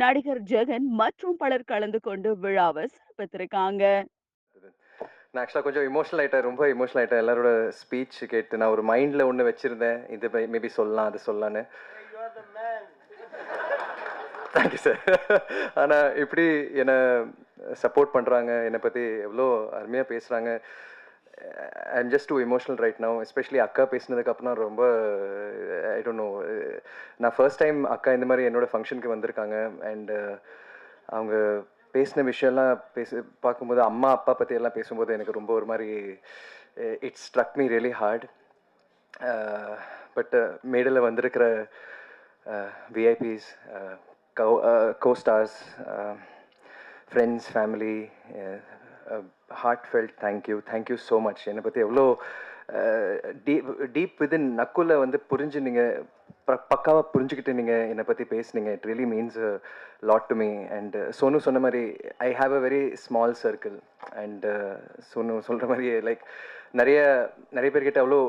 நடிகர் ஜெகன் மற்றும் பலர் கலந்து கொண்டு விழாவை சிறப்பித்திருக்காங்க. நான் ஆக்சுவலாக கொஞ்சம் இமோஷனல் ஆகிட்டேன் ரொம்ப இமோஷனல் ஆகிட்டேன் எல்லாரோட ஸ்பீச் கேட்டு நான் ஒரு மைண்டில் ஒன்று வச்சுருந்தேன். இது மேபி சொல்லலாம் அது சொல்லலான்னு தேங்க்யூ சார் ஆனால் இப்படி என்னை சப்போர்ட் பண்ணுறாங்க என்னை பற்றி எவ்வளோ அருமையாக பேசுகிறாங்க I'm just too emotional right now especially அக்கா பேசினதுக்கப்புறம் ரொம்ப ஐ டோன்ட் நோ நான் ஃபர்ஸ்ட் டைம் அக்கா இந்த மாதிரி என்னோட ஃபங்க்ஷனுக்கு வந்திருக்காங்க. அண்ட் uh, அவங்க பேசின விஷயம்லாம் பேசி பார்க்கும்போது அம்மா அப்பா பற்றி எல்லாம் பேசும்போது எனக்கு ரொம்ப ஒரு மாதிரி it's struck me really hard but மேடையில் வந்திருக்கிற VIPs co costars friends family heartfelt thank you thank you so much என்னை பற்றி எவ்வளோ டீப் டீப் விதின் நக்குல வந்து புரிஞ்சு நீங்கள் பக்காவாக புரிஞ்சுக்கிட்டு நீங்கள் என்னை பற்றி பேசுனீங்க. It really means lot to me and Sonu சொன்ன மாதிரி I have a very small circle and Sonu சொல்கிற மாதிரி லைக் நிறைய நிறைய பேர்கிட்ட அவ்வளோ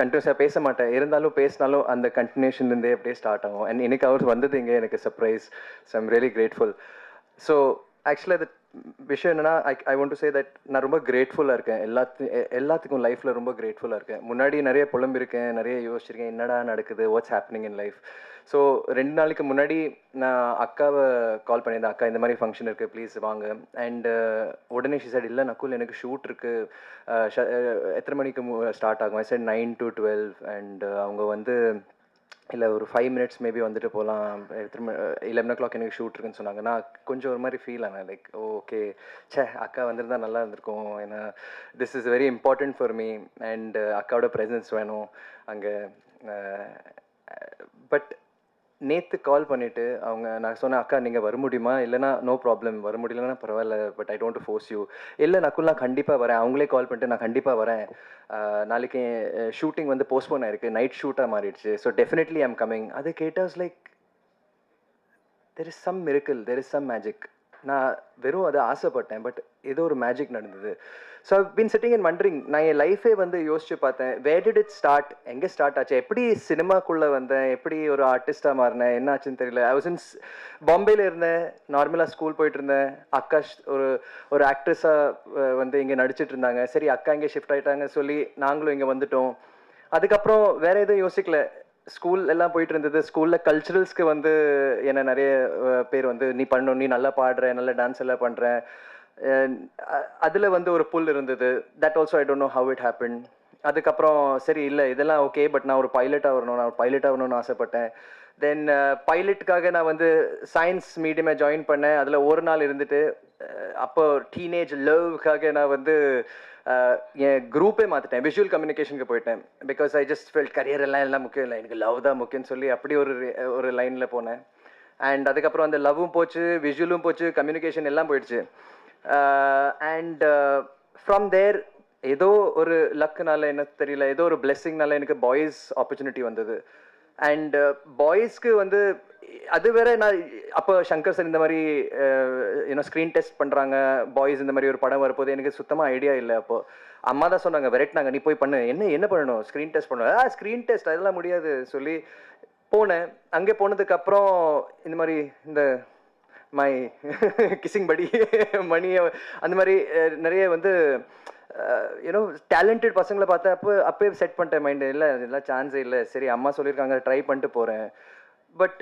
கண்டினியூஸாக பேச மாட்டேன். இருந்தாலும் பேசினாலும் அந்த கண்டினியூஷன்லேருந்தே அப்படியே ஸ்டார்ட் ஆகும். அண்ட் எனக்கு அவர் வந்தது இங்கே எனக்கு surprise so I'm really grateful so ஆக்சுவலாக அது விஷயம் என்னன்னா I I want to say that நான் ரொம்ப கிரேட்ஃபுல்லாக இருக்கேன். எல்லாத்து எல்லாத்துக்கும் லைஃப்பில் ரொம்ப கிரேட்ஃபுல்லாக இருக்கேன். முன்னாடி நிறைய புலம்பிருக்கேன் நிறைய யோசிச்சிருக்கேன் என்னடா நடக்குது what's happening in life so ரெண்டு நாளைக்கு முன்னாடி நான் அக்காவை கால் பண்ணியிருந்தேன். அக்கா இந்த மாதிரி ஃபங்க்ஷன் இருக்குது ப்ளீஸ் வாங்க. அண்டு uh, உடனே ஷி சைடு இல்லை நக்குல் எனக்கு ஷூட் இருக்குது எத்தனை மணிக்கு ஸ்டார்ட் ஆகும்? I said nine to twelve and அவங்க வந்து இல்லை ஒரு ஃபைவ் மினிட்ஸ் மேபி வந்துட்டு போகலாம் திரும்ப லெவன் ஓ கிளாக் எனக்கு ஷூட் இருக்குன்னு சொன்னாங்க. நான் கொஞ்சம் ஒரு மாதிரி ஃபீல் ஆனேன். லைக் ஓகே ச்சே அக்கா வந்திருந்தா நல்லா இருந்திருக்கும். ஏன்னா this is very important for me and அக்காவோட ப்ரெசன்ஸ் வேணும். அங்கே பட் நேற்று கால் பண்ணிவிட்டு அவங்க நான் சொன்னேன் அக்கா நீங்கள் வர முடியுமா? இல்லைனா நோ ப்ராப்ளம் வர முடியலன்னா பரவாயில்ல but I don't force you இல்லை நக்குல் கண்டிப்பாக வரேன். அவங்களே கால் பண்ணிட்டு நான் கண்டிப்பாக வரேன். நாளைக்கு ஷூட்டிங் வந்து போஸ்ட்போன் ஆயிருக்கு. நைட் ஷூட்டாக மாறிடுச்சு. ஸோ டெஃபினெட்லி ஐம் கம்மிங் அது கேட்டாஸ் like there is some miracle there is some magic நான் வெறும் அதை ஆசைப்பட்டேன் பட் ஏதோ ஒரு மேஜிக் நடந்தது. So been sitting and wondering நான் என் லைஃபே வந்து யோசிச்சு பார்த்தேன் வேர் டிட் இட் ஸ்டார்ட் எங்கே ஸ்டார்ட் ஆச்சு? எப்படி சினிமாக்குள்ளே வந்தேன்? எப்படி ஒரு ஆர்டிஸ்டாக மாறினேன்? என்ன ஆச்சுன்னு தெரியல ஐ வாஸ் இன் பாம்பேல இருந்தேன் நார்மலாக ஸ்கூல் போயிட்டு இருந்தேன். அக்கா ஷ்- ஒரு ஒரு ஆக்ட்ரஸாக வந்து இங்கே நடிச்சிட்டு இருந்தாங்க. சரி அக்கா இங்கே ஷிஃப்ட் ஆகிட்டாங்க சொல்லி நாங்களும் இங்கே வந்துட்டோம். அதுக்கப்புறம் வேற எதுவும் யோசிக்கல. ஸ்கூல் எல்லாம் போயிட்டு இருந்தது. ஸ்கூல்ல கல்ச்சுரல்ஸ்க்கு வந்து என்ன நிறைய பேர் வந்து நீ பண்ணணும் நீ நல்லா பாடுற நல்ல டான்ஸ் எல்லாம் பண்ற. அதுல வந்து ஒரு புல் இருந்தது. That also I don't know how it happen அதுக்கப்புறம் சரி இல்லை இதெல்லாம் ஓகே பட் நான் ஒரு பைலட்டாக வரணும் நான் ஒரு பைலட்டாக வரணும்னு ஆசைப்பட்டேன். தென் பைலட்டுக்காக uh, நான் வந்து சயின்ஸ் மீடியமை ஜாயின் பண்ணேன். அதில் ஒரு நாள் இருந்துட்டு அப்போ டீனேஜ் லவ்க்காக நான் வந்து என் குரூப்பே மாற்றிட்டேன் விஷுவல் கம்யூனிகேஷனுக்கு போயிட்டேன். Because I just felt career எல்லாம் எல்லாம் முக்கியம் இல்லை. எனக்கு லவ் தான் முக்கியம்னு சொல்லி அப்படி ஒரு ஒரு லைனில் போனேன். அண்ட் அதுக்கப்புறம் அந்த லவ்வும் போச்சு விஷுவலும் போச்சு கம்யூனிகேஷன் எல்லாம் போயிடுச்சு. அண்ட் ஃப்ரம் தேர் ஏதோ ஒரு லக்குனால என்ன தெரியல ஏதோ ஒரு பிளெஸ்ஸிங்னால எனக்கு பாய்ஸ் ஆப்பர்ச்சுனிட்டி வந்தது. அண்ட் பாய்ஸ்க்கு uh, வந்து அது வேற நான் அப்போ சங்கர் சார் இந்த மாதிரி யூனோ ஸ்க்ரீன் டெஸ்ட் பண்ணுறாங்க பாய்ஸ் இந்த மாதிரி ஒரு படம் வரப்போது எனக்கு சுத்தமாக ஐடியா இல்லை அப்போ. அம்மா தான் சொன்னாங்க விரட்டினாங்க நீ போய் பண்ணு. என்ன என்ன பண்ணணும்? ஸ்க்ரீன் டெஸ்ட் பண்ணுவேன் ஆ ஸ்க்ரீன் டெஸ்ட் அதெல்லாம் முடியாது. சொல்லி போனேன். அங்கே போனதுக்கு அப்புறம் இந்த மாதிரி இந்த மை கிசிங் படி மணியை அந்த மாதிரி நிறைய வந்து யூனோ டேலண்டட் பசங்களை பார்த்தா அப்போ அப்போயே செட் பண்ணிட்டேன் மைண்டு இல்லை இதெல்லாம் சான்ஸே இல்லை. சரி அம்மா சொல்லியிருக்காங்க ட்ரை பண்ணிட்டு போகிறேன் பட்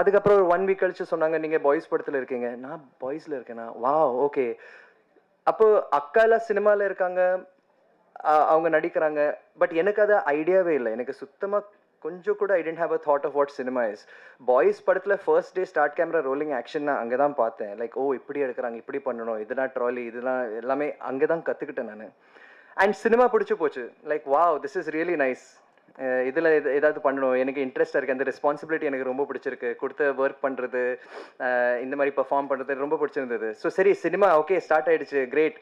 அதுக்கப்புறம் ஒரு ஒன் வீக் கழிச்சு சொன்னாங்க நீங்கள் பாய்ஸ் படத்தில் இருக்கீங்க. நான் பாய்ஸில் இருக்கேனா? வா ஓகே அப்போ அக்காலாம் சினிமாவில் இருக்காங்க அவங்க நடிக்கிறாங்க. பட் எனக்கு அது ஐடியாவே இல்லை. எனக்கு சுத்தமாக கொஞ்சம் கூட I didn't have a thought of what cinema is boys படத்தில் first day start camera rolling action நான் அங்கே தான் பார்த்தேன். லைக் ஓ இப்படி எடுக்கிறாங்க இப்படி பண்ணணும். இதெல்லாம் ட்ராலி இதெல்லாம் எல்லாமே அங்கே தான் கற்றுக்கிட்டேன் நான். அண்ட் சினிமா பிடிச்சி போச்சு. Like wow this is really nice இதில் ஏதாவது பண்ணணும். எனக்கு இன்ட்ரெஸ்ட்டாக இருக்குது அந்த ரெஸ்பான்சிபிலிட்டி எனக்கு ரொம்ப பிடிச்சிருக்கு. கொடுத்த ஒர்க் பண்ணுறது இந்த மாதிரி பர்ஃபார்ம் பண்ணுறது ரொம்ப பிடிச்சிருந்தது. ஸோ சரி சினிமா ஓகே ஸ்டார்ட் ஆகிடுச்சு கிரேட்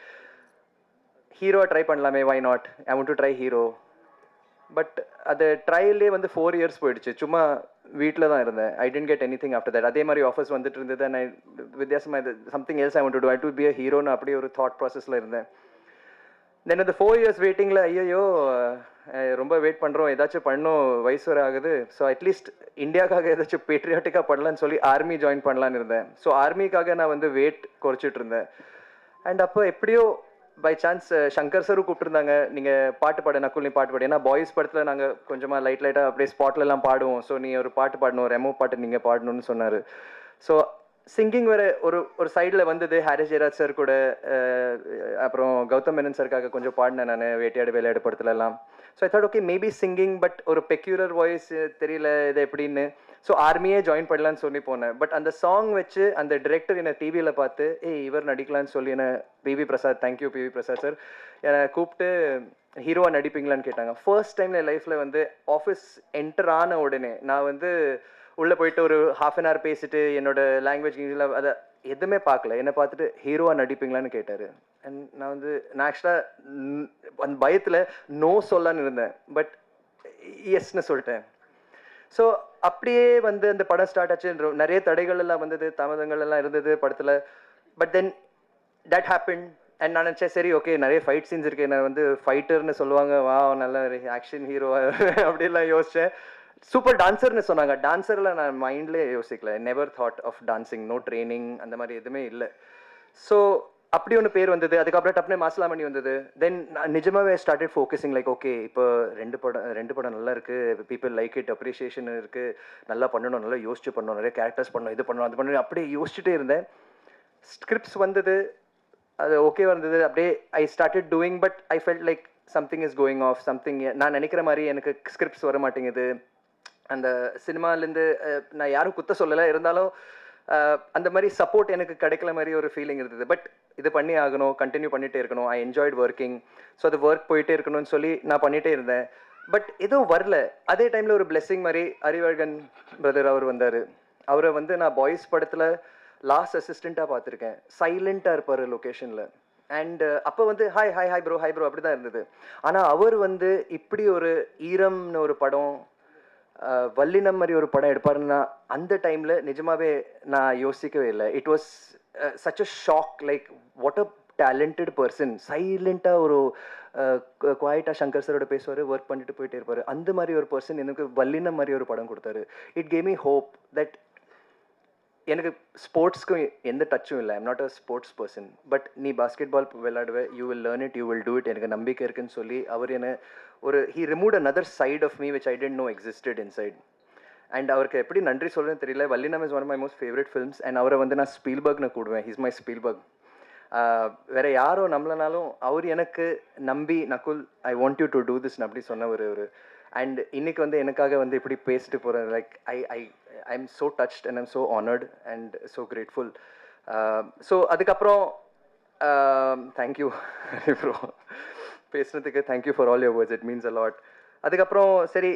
ஹீரோ ட்ரை பண்ணலாமே why not I want to try hero but அது ட்ரையல்லே வந்து ஃபோர் இயர்ஸ் போயிடுச்சு. சும்மா வீட்டில் தான் இருந்தேன். I didn't get anything after that அதே மாதிரி ஆஃபர்ஸ் வந்துட்டு இருந்தது. நான் வித்தியாசமாக இது something else I want to I to be a ஹீரோன்னு அப்படியே ஒரு தாட் ப்ராசஸில் இருந்தேன். தென் அந்த ஃபோர் இயர்ஸ் வெயிட்டிங்கில் ஐயோ ரொம்ப வெயிட் பண்ணுறோம் ஏதாச்சும் பண்ணும். வயசு வர ஆகுது. ஸோ அட்லீஸ்ட் இந்தியாக்காக ஏதாச்சும் பேட்ரியாட்டிக்காக பண்ணலான்னு சொல்லி ஆர்மி ஜாயின் பண்ணலான்னு இருந்தேன். ஸோ ஆர்மிக்காக நான் வந்து வெயிட் குறைச்சிட்டு இருந்தேன். அண்ட் அப்போ எப்படியோ பை சான்ஸ் சங்கர் uh, சரும் கூப்பிட்டுருந்தாங்க. நீங்கள் பாட்டு பாடு நக்குல் நீ பாட்டு பாடு. ஏன்னா பாய்ஸ் படத்தில் நாங்கள் கொஞ்சமாக லைட் லைட்டாக அப்படியே ஸ்பாட்லலாம் பாடுவோம். ஸோ நீ ஒரு பாட்டு பாடணும் ரெமோ பாட்டு நீங்கள் பாடணும்னு சொன்னார். ஸோ சிங்கிங் வேறு ஒரு ஒரு சைடில் வந்தது. ஹாரிஸ் ஜெயராஜ் சார் கூட uh, அப்புறம் கௌதம் மேனன் சாருக்காக கொஞ்சம் பாடினேன் நான் வேட்டையாடு வேலையாடு படத்துலலாம். So I thought okay maybe singing but ஒரு பெக்யூலர் வாய்ஸ் eh, தெரியல இது எப்படின்னு. ஸோ ஆர்மியே ஜாயின் பண்ணலான்னு சொல்லி போனேன். பட் அந்த சாங் வச்சு அந்த டிரெக்டர் என்னை டிவியில் பார்த்து ஏய் இவர் நடிக்கலான்னு சொல்லி என்ன PV Prasad thank you PV Prasad sir என்னை கூப்பிட்டு ஹீரோவாக நடிப்பீங்களான்னு கேட்டாங்க. ஃபர்ஸ்ட் டைம் என் லைஃப்பில் வந்து ஆஃபீஸ் என்டர் ஆன உடனே நான் வந்து உள்ளே போயிட்டு ஒரு ஹாஃப் அன் ஹவர் பேசிட்டு என்னோட லாங்குவேஜ் அதை எதுவுமே பார்க்கல. என்னை பார்த்துட்டு ஹீரோவாக நடிப்பீங்களான்னு கேட்டார். அண்ட் நான் வந்து நான் ஆக்சுவலாக அந்த பயத்தில் நோ சொல்லலான்னு இருந்தேன். பட் எஸ்ன்னு சொல்லிட்டேன். ஸோ அப்படியே வந்து அந்த படம் ஸ்டார்ட் ஆச்சு. நிறைய தடைகள் எல்லாம் வந்தது தாமதங்கள் எல்லாம் இருந்தது படத்தில். But then that happen and நான் நினச்சேன் சரி ஓகே நிறைய ஃபைட் சீன்ஸ் இருக்கு. என்ன வந்து ஃபைட்டர்னு சொல்லுவாங்க. வா நல்ல ஆக்ஷன் ஹீரோ அப்படிலாம் யோசித்தேன் சூப்பர் டான்சர்னு சொன்னாங்க. டான்சரில் நான் மைண்ட்லேயே யோசிக்கல. Never thought of dancing no training அந்த மாதிரி எதுவுமே இல்லை. ஸோ அப்படி ஒன்று பேர் வந்தது. அதுக்கப்புறம் டப்னே மாசலாமணி வந்தது. தென் நிஜமாவே ஸ்டார்டட் ஃபோக்கஸிங் லைக் ஓகே இப்போ ரெண்டு படம் ரெண்டு படம் நல்லா இருக்குது பீப்புள் லைக் இட் அப்ரிஷியேஷன் இருக்குது நல்லா பண்ணணும் நல்லா யோசிச்சு பண்ணணும். நிறைய கேரக்டர்ஸ் பண்ணணும் இது பண்ணணும் அது பண்ணணும். அப்படியே யோசிச்சுட்டே இருந்தேன். ஸ்கிரிப்ட்ஸ் வந்தது. அது ஓகே வந்தது அப்படியே I started doing but I felt like something is going off something நான் நினைக்கிற மாதிரி எனக்கு ஸ்கிரிப்ட்ஸ் வர மாட்டேங்குது அந்த சினிமாலேருந்து நான் யாரும் குத்த சொல்லலை. இருந்தாலும் அந்த மாதிரி சப்போர்ட் எனக்கு கிடைக்கல மாதிரி ஒரு ஃபீலிங் இருந்தது. பட் இது பண்ணி ஆகணும் கண்டினியூ பண்ணிகிட்டே இருக்கணும். ஐ என்ஜாய்ட் ஒர்க்கிங் ஸோ அது ஒர்க் போயிட்டே இருக்கணும்னு சொல்லி நான் பண்ணிகிட்டே இருந்தேன். பட் எதுவும் வரல. அதே டைமில் ஒரு பிளெஸ்ஸிங் மாதிரி அறிவழகன் பிரதர் அவர் வந்தார். அவரை வந்து நான் பாய்ஸ் படத்தில் லாஸ்ட் அசிஸ்டண்ட்டாக பார்த்துருக்கேன். சைலண்ட்டாக இருப்பார் லொக்கேஷனில் அண்ட் அப்போ வந்து hi hi hi bro hi bro அப்படி தான் இருந்தது. ஆனால் அவர் வந்து இப்படி ஒரு ஈரம்னு ஒரு படம் வல்லினம் மாதிரி ஒரு படம் எடுப்பாருன்னா அந்த டைமில் நிஜமாவே நான் யோசிக்கவே இல்லை. It was such a shock like what a talented person சைலண்ட்டாக ஒரு குவாய்ட்டாக சங்கர் சரோட பேசுவார் ஒர்க் பண்ணிட்டு போயிட்டே இருப்பார். அந்த மாதிரி ஒரு பர்சன் எனக்கு வல்லினம் மாதிரி ஒரு படம் கொடுத்தாரு. It came me hope that எனக்கு ஸ்போர்ட்ஸ்க்கும் எந்த டச்சும் இல்லை. I'm not a sports person but நீ basketball விளையாடுவ you will learn it you will do it எனக்கு நம்பிக்கை இருக்குன்னு சொல்லி அவர் என்ன ஒரு he remove another side of me which I didn't know existed inside and அவருக்கு எப்படி நன்றி சொல்கிறேன்னு தெரியல. Vallinam is one my most favourite films and அவரை வந்து நான் ஸ்பீல்பர்க்னு கூடுவேன். ஹிஸ் மை ஸ்பீல்பர்க் வேற யாரோ நம்மளனாலும் அவர் எனக்கு நம்பி Nakul I want you to do this அப்படி சொன்ன ஒரு ஒரு. அண்ட் இன்னைக்கு வந்து எனக்காக வந்து இப்படி பேசிட்டு போகிறேன் like I I I am so touched and I'm so honoured and so grateful so அதுக்கப்புறம் தேங்க்யூ ப்ரோ பேசுனதுக்கு thank you for all your words it means a lot அதுக்கப்புறம் சரி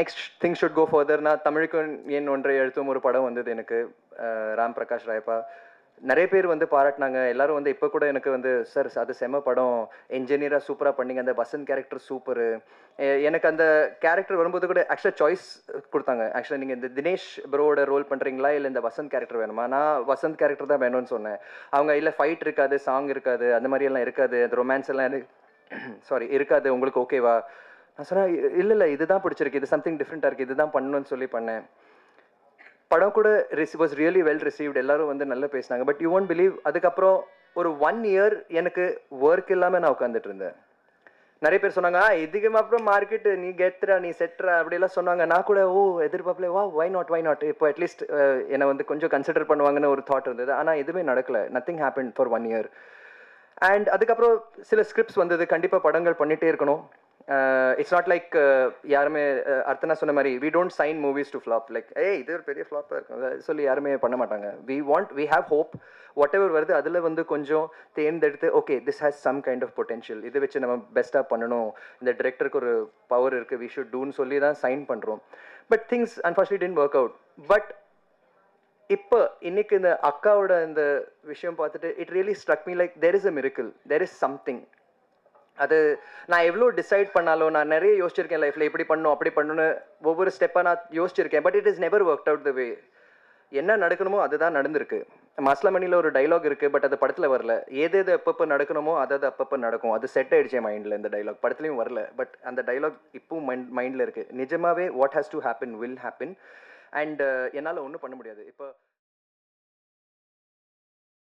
நெக்ஸ்ட் திங் ஷுட் கோ ஃபர்தர்னா தமிழுக்கு ஏன் ஒன்றை எழுத்தும் ஒரு படம் வந்தது எனக்கு uh, ராம் பிரகாஷ் ராயப்பா. நிறைய பேர் வந்து பாராட்டினாங்க. எல்லாரும் வந்து இப்போ கூட எனக்கு வந்து சார் அது செம படம். என்ஜினியராக சூப்பராக பண்ணிங்க. அந்த வசந்த் கேரக்டர் சூப்பரு எனக்கு அந்த கேரக்டர் வரும்போது கூட ஆக்சுவலாக சாய்ஸ் கொடுத்தாங்க. ஆக்சுவலாக நீங்கள் இந்த தினேஷ் ப்ரோவோட ரோல் பண்ணுறீங்களா இல்லை இந்த வசந்த் கேரக்டர் வேணுமா? நான் வசந்த் கேரக்டர் தான் வேணும்னு சொன்னேன். அவங்க இல்லை ஃபைட் இருக்காது சாங் இருக்காது அந்த மாதிரி எல்லாம் இருக்காது. அந்த ரொமான்ஸ் எல்லாம் சாரி இருக்காது உங்களுக்கு ஓகேவா நான் சொன்னேன் இல்லை இல்லை இதுதான் பிடிச்சிருக்கு இது சம்திங் டிஃப்ரெண்ட்டாக இருக்குது இதுதான் பண்ணணும்னு சொல்லி பண்ணேன். படம் கூட ரிசி வாஸ் ரியலி வெல் ரிசீவ்ட் எல்லாரும் வந்து நல்லா பேசினாங்க பட் யூ ஒன்ட் பிலீவ் அதுக்கப்புறம் ஒரு ஒன் இயர் எனக்கு ஒர்க் இல்லாமல் நான் உட்காந்துட்டு இருந்தேன். நிறைய பேர் சொன்னாங்க "ஆ, இதுக்கு அப்புறம் மார்க்கெட்டு நீ கெத்துறா நீ செட்ரா அப்படிலாம் சொன்னாங்க. நான் கூட ஓ எதிர்பார்ப்பில் வா வை நாட் வை நாட் இப்போ அட்லீஸ்ட் என்னை வந்து கொஞ்சம் கன்சிடர் பண்ணுவாங்கன்னு ஒரு தாட் இருந்தது. ஆனால் எதுவுமே நடக்கலை. Nothing happen for one year and அதுக்கப்புறம் சில ஸ்கிரிப்ட்ஸ் வந்தது. கண்டிப்பாக படங்கள் பண்ணிகிட்டே இருக்கணும். இட்ஸ் நாட் லைக் யாருமே uh, அர்த்தனா சொன்ன மாதிரி we don't sign movies to flop like ஏ இது ஒரு பெரிய ஃப்ளாப்பாக இருக்கும் சொல்லி யாருமே பண்ண மாட்டாங்க. We want we have hope whatever வருது அதில் வந்து கொஞ்சம் தேர்ந்தெடுத்து okay this has some kind of potential இதை வச்சு நம்ம பெஸ்ட்டாக பண்ணணும். இந்த டிரெக்டருக்கு ஒரு பவர் இருக்குது வி ஷுட் டூன்னு சொல்லி தான் சைன் பண்ணுறோம் but things unfortunate didn't work out but இப்போ இன்னைக்கு இந்த அக்காவோட இந்த விஷயம் பார்த்துட்டு it really struck me like there is a miracle there is something அது நான் எவ்வளோ டிசைட் பண்ணாலும் நான் நிறைய யோசிச்சிருக்கேன் லைஃப்பில் இப்படி பண்ணும் அப்படி பண்ணணும்னு ஒவ்வொரு ஸ்டெப்பாக நான் யோசிச்சிருக்கேன். But it is never work out the way என்ன நடக்கணுமோ அதுதான் நடந்திருக்கு. மஸ்லமணியில் ஒரு டைலாக் இருக்குது பட் அது படத்தில் வரல. எது எது எப்பப்போ நடக்கணுமோ அது அது அப்பப்போ நடக்கும். அது செட் ஆயிடுச்சு மைண்டில் இந்த டைலாக் படத்துலையும் வரல. பட் அந்த டைலாக் இப்பவும் மைண்ட் மைண்டில் இருக்குது நிஜமாவே what has to happen will happen and uh, என்னால் ஒன்றும் பண்ண முடியாது. இப்போ